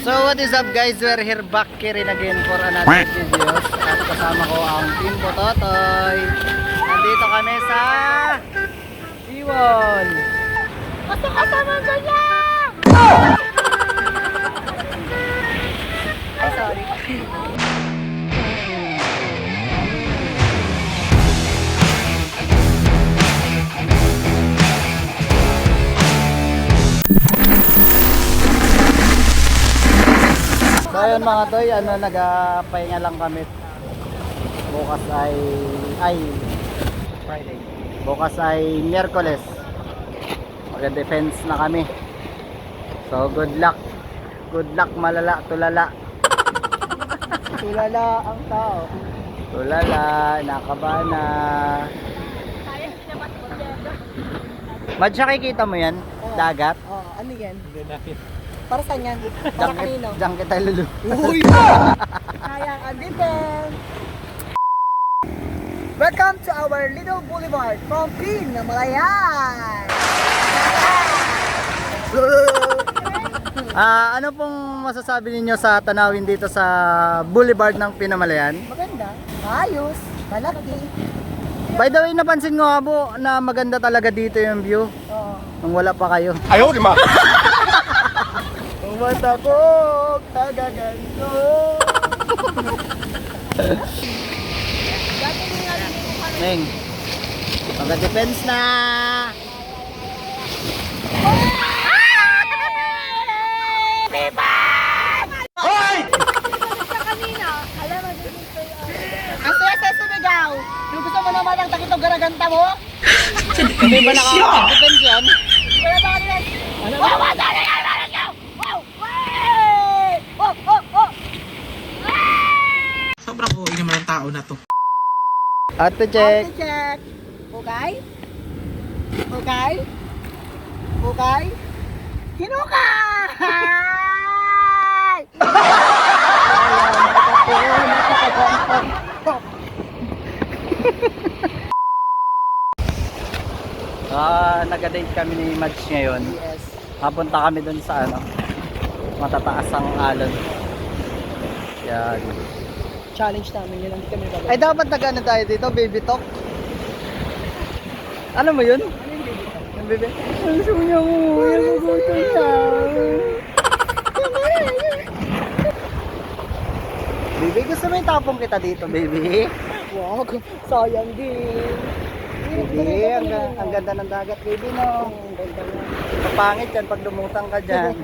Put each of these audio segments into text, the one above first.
So what is up guys? We're here back here again for another videos At kasama ko ang Team Pototoy Nandito kami sa Iwon Kasi kasama ko niya! Ay, sorry. So ayun mga toy, ano, nagapahinga lang kami. Bukas ay, ay Friday. Bukas ay Miyerkules. Mag-defense na kami. So good luck. Good luck malala, tulala. Tulala ang tao. Tulala, nakabana. Madya kikita mo yan? Dagat? Oh, ano yan? Para saan yan? Para Diyan kanino? diyan kita lulu Uy! Kaya ang din. Welcome to our little boulevard from Pin, Malayan! Ah, ano pong masasabi ninyo sa tanawin dito sa Boulevard ng Pinamalayan? Maganda, ayos, malaki. By the way, napansin ko nga po na maganda talaga dito yung view Oh. nung wala pa kayo. Ayaw, di ma. Umata ko, tagaganto. Neng, mag-defense na. kanina, alam mo, ang saya-saya sumigaw. Yung gusto mo naman ang takitong garaganta mo? Hindi ba nakaka-defense yan? Wala ba kanina? Wow, wow, dali, dali, dali, dali. Wow, wey! Oh, oh, oh! Sobrang buhay naman ang tao na to. Ate check. Ate check. Okay? Okay? Okay? Hinukay! Ah, nag-date kami ni Mads ngayon. Yes. Papunta kami dun sa ano, matataas ang alon. Yan. Challenge namin yun. Hindi kami babalik. Ay dapat nag-ano tayo dito, baby talk. Ano mo yun? Yung baby? Ang sunya mo, yung gugutom na. Baby, gusto mo yung tapong kita dito, baby? Wag. Sayang din. Baby, ang, ang ganda ng dagat, baby, no? Kapangit yan pag lumutang ka dyan.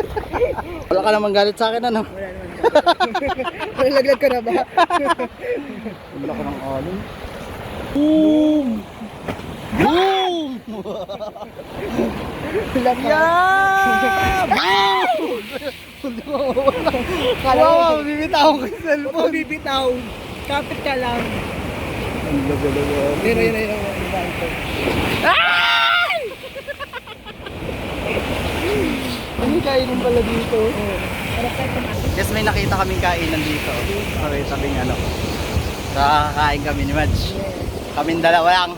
Wala ka naman galit sa akin, ano? Wala naman. Nalaglag ka na ba? Wala ko ng alon. Boom! Boom! Wala ka. Yeah! Kala Wow, mo, bibitaw ko yung cellphone. bibitaw. Kapit ka lang. Ang yun, yun, yun, yun, yun. Ano kainin pala dito? Yes, may nakita kaming kainan dito. Sabi sabing ano. Kakain kami ni Madge. Kaming dalawa lang.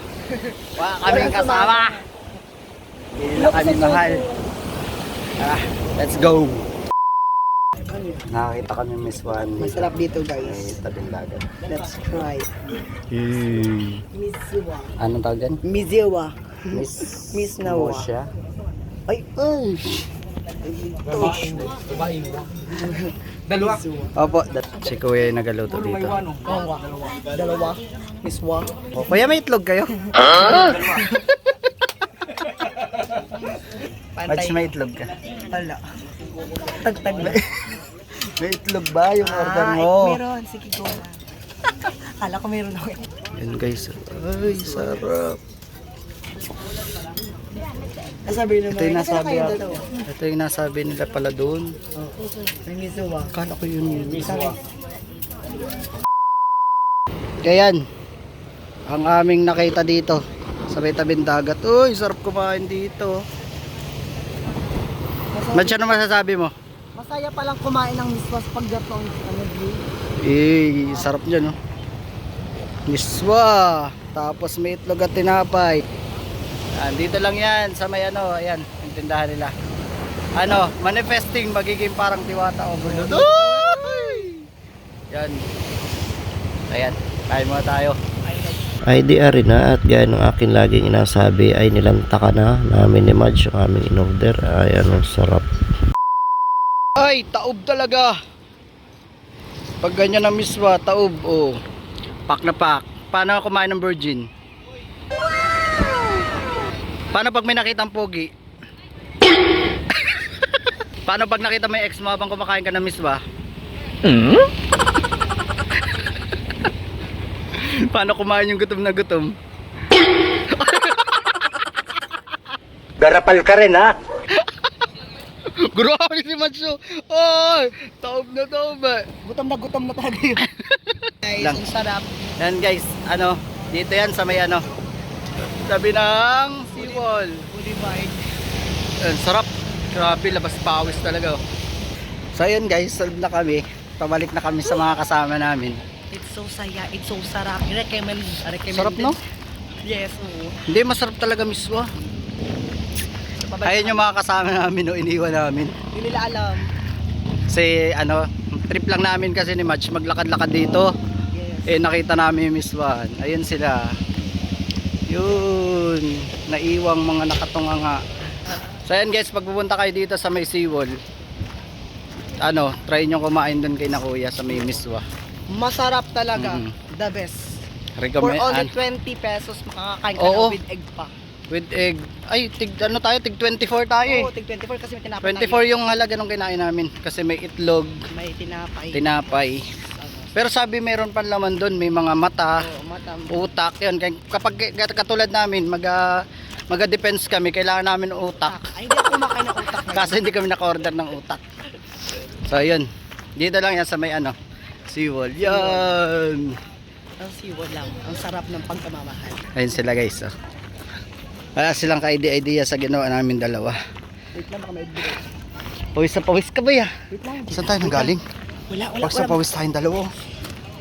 Wala kaming kasama. Hindi na kami mahal. Tara, let's go. Nakakita kami Miss Juan. Masarap dito May guys. tabing dagat. Let's try. Hey. Miziwa. Anong tawag dyan? Miziwa. Miss... Miss Nawa. Mosya? Ay, ay. Dalawa. Opo, that, si Kuya yung nagaluto dito. Dalawa. Dalawa. Miswa. O, kuya, may itlog kayo? Match may itlog ka. Wala. Tagtag na. May itlog ba yung order Ah, mo? meron. Sige, go. Kala ko meron ako. Yan guys. Ay, sarap. Nasabi naman. Ito yung nasabi. Ito yung nasabi nila pala doon. May mizuwa. Akala ko yun yun. Kaya yan. Ang aming nakita dito. Sa may tabing dagat. Uy, sarap kumain dito. Match, ano masasabi mo? Masaya palang kumain ng miswas pag gatong ano view. Eh, sarap dyan, no? Miswa. Tapos may itlog at tinapay. Yan, dito lang yan sa may ano, ayan, yung tindahan nila. ano, manifesting magiging parang diwata overload. Uy! Yan. Ayan, kain muna tayo. IDR rin na at gaya ng akin laging inasabi ay nilantaka na namin ni Madge yung aming in-order ay anong sarap Ay, taob talaga. Pag ganyan ang miswa, taob, oh. Pak na pak. Paano ako kumain ng virgin? Paano pag may nakitang pogi? Paano pag nakita yung ex mo habang kumakain ka ng miswa? Paano kumain yung gutom na gutom? Garapal ka rin ha Grabe si Macho! Ay! Taob na taob eh. Gutom na gutom na talaga yun. Guys, ang sarap. Yan guys, ano, dito yan sa may ano, sabi ng seawall. Fully bite. Yan, sarap. Grabe, labas pawis talaga. oh. So yun guys, solve na kami. Pabalik na kami sa mga kasama namin. It's so saya, it's so sarap. Recommend, recommend. Sarap no? Yes, oo. Hindi, masarap talaga mismo. Ayun yung mga kasama namin, no, iniwan namin. Hindi nila alam. Kasi ano, trip lang namin kasi ni Match maglakad-lakad dito. Yes. Eh nakita namin yung Miss Juan. Ayun sila. Yun. Naiwang mga nakatunga nga. So ayan guys, pag pupunta kayo dito sa may seawall, ano, try nyo kumain doon kay na kuya sa may Miss Juan. Masarap talaga. Mhm. The best. For Recommend. only an- 20 pesos makakain ka Oo. na with egg pa. with egg. Ay, tig, ano tayo? Tig 24 tayo eh. Oo, tig 24 kasi may tinapay 24 yung halaga nung kinain namin. Kasi may itlog, tayo. May tinapay. tinapay. Pero sabi meron pa laman doon, may mga mata, Oo, matam. utak, yun. Kapag katulad namin, mag, ah, mag-defense kami, kailangan namin utak. Ay, hindi ako kumakain ng utak. na Kaso hindi kami naka-order ng utak. So, yun. Dito lang yan sa may ano, seawall. Yan. Ang siwod lang. Ang sarap ng pagkamamahal. Ayun sila guys. Oh. Wala silang ka-idea sa ginawa namin dalawa. Wait lang, baka may break. Pawis na pawis ka ba ya? Wait lang. Saan tayo nang galing? Wala, wala, Pawis na wala. pawis tayong dalawa.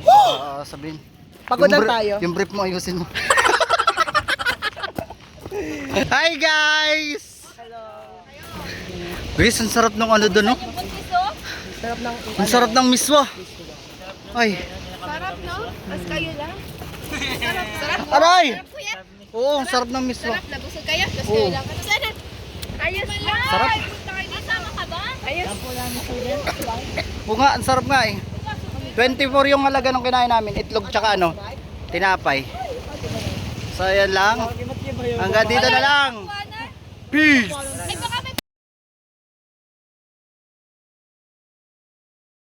Ah, sabihin. Pagod lang bri- tayo. Yung brief mo ayusin mo. Hi guys! Hello. Guys, ang sarap ng ano doon, no? Sarap ng Ang sarap ng miswa. Ay, Sarap, no? Mas kayo lang. Sarap, sarap. aray! Sarap, kuya. Oo, ang sarap ng miswa. Sarap, nabusog kayo. Mas Oo. kayo lang. Ano sana? Ayos lang. Sarap. Ayos. Oo nga, ang sarap nga eh. 24 yung halaga nung kinain namin. Itlog tsaka ano, tinapay. So, yan lang. Hanggang dito na lang. Peace!